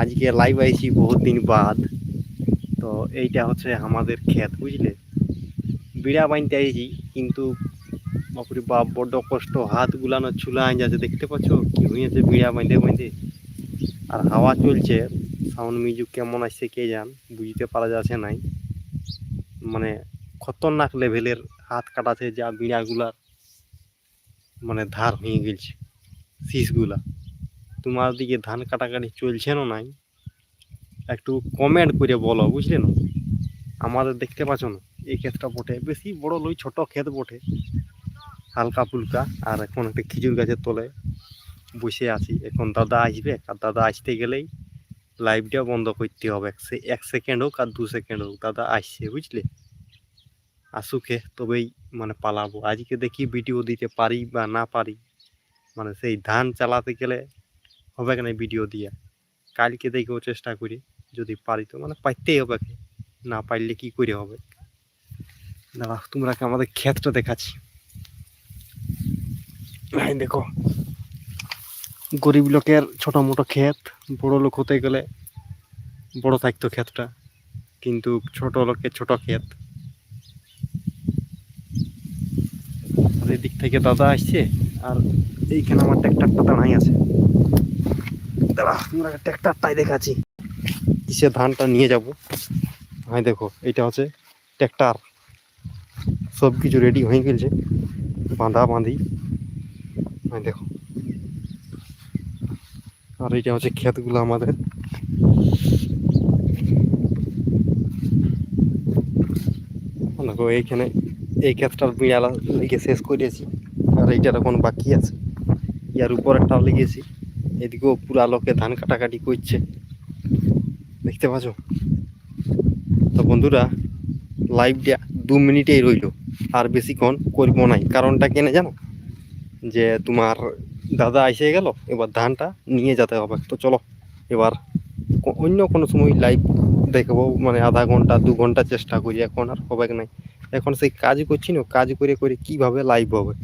আজকে লাইভ আইছি বহুত দিন বাদ। তো এইটা হচ্ছে আমাদের ক্ষেত, বুঝলে? বিড়া বানতে আইছি, কিন্তু বাপরে বাপ বড্ড কষ্ট, হাত গুলানো চুলা আইন যাচ্ছে দেখতে পাচ্ছ, কি হয়েছে বিড়া বাঁধতে বাঁধতে আর হাওয়া চলছে সাউন্ড মিউজিক কেমন আসছে কে জান, বুঝতে পারা যাচ্ছে নাই। মানে খতরনাক লেভেলের হাত কাটাছে যা বিড়াগুলার মানে ধার হয়ে গেছে শীষগুলা। তোমার দিকে ধান কাটাকাটি চলছে না নাই। একটু কমেন্ট করে বলো, বুঝলে না? আমাদের দেখতে পাচ্ছ না? এই ক্ষেতটা বটে। বেশি বড় লই ছোট ক্ষেত বটে। হালকা ফুলকা, আর এখন একটা খেজুর গাছের তলে বসে আছি। এখন দাদা আসবে, আর দাদা আসতে গেলেই লাইভটা বন্ধ করতে হবে। এক সেকেন্ড হোক আর দু সেকেন্ড হোক, দাদা আসছে, বুঝলে? আসুকে তবেই মানে পালাবো। আজকে দেখি ভিডিও দিতে পারি বা না পারি। মানে সেই ধান চালাতে গেলে হবে না ভিডিও দিয়া? কালকে দেখেও চেষ্টা করি, যদি পারি তো মানে পাইতেই হবে। না পারলে কি করে হবে? দাঁড়া তোমরা আমাদের ক্ষেতটা দেখাচ্ছি? দেখো, গরিব লোকের ছোটো মোটো ক্ষেত, বড় লোক হতে গেলে বড় থাকতো ক্ষেতটা, কিন্তু ছোট লোকের ছোট ক্ষেত। এদিক থেকে দাদা আসছে, আর এইখানে আমার ট্র্যাক্টরটা দাঁড়াই আছে। দাঁড়া। তোমরা ট্র্যাক্টরটাই দেখাচ্ছি। কিসে ধানটা নিয়ে যাব? হ্যাঁ দেখো এটা হচ্ছে ট্র্যাক্টর সব কিছু রেডি হয়ে গেছে। বাঁধা বাঁধি। হ্যাঁ দেখো। আর এটা হচ্ছে ক্ষেতগুলো আমাদের। দেখো এইখানে এই ক্ষেতটার বিড়ালা লেগে শেষ করেছি আর এইটার এখন বাকি আছে। ইয়ার উপর একটাও লেগেছি। এদিকেও পুরা লোকে ধান কাটাকাটি করছে। দেখতে পাচ্ছ? তো বন্ধুরা লাইভটা দু মিনিটেই রইল, আর বেশিক্ষণ করব নাই। কারণটা কেনে জানো? যে তোমার দাদা এসে গেল, এবার ধানটা নিয়ে যেতে হবে। তো চলো, এবার অন্য কোনো সময় লাইভ দেখব মানে আধা ঘণ্টা, দু ঘণ্টা চেষ্টা করি, এখন আর হবে নাই। এখন সেই কাজ করছি না, কাজ করে করে কীভাবে লাইভ হবে?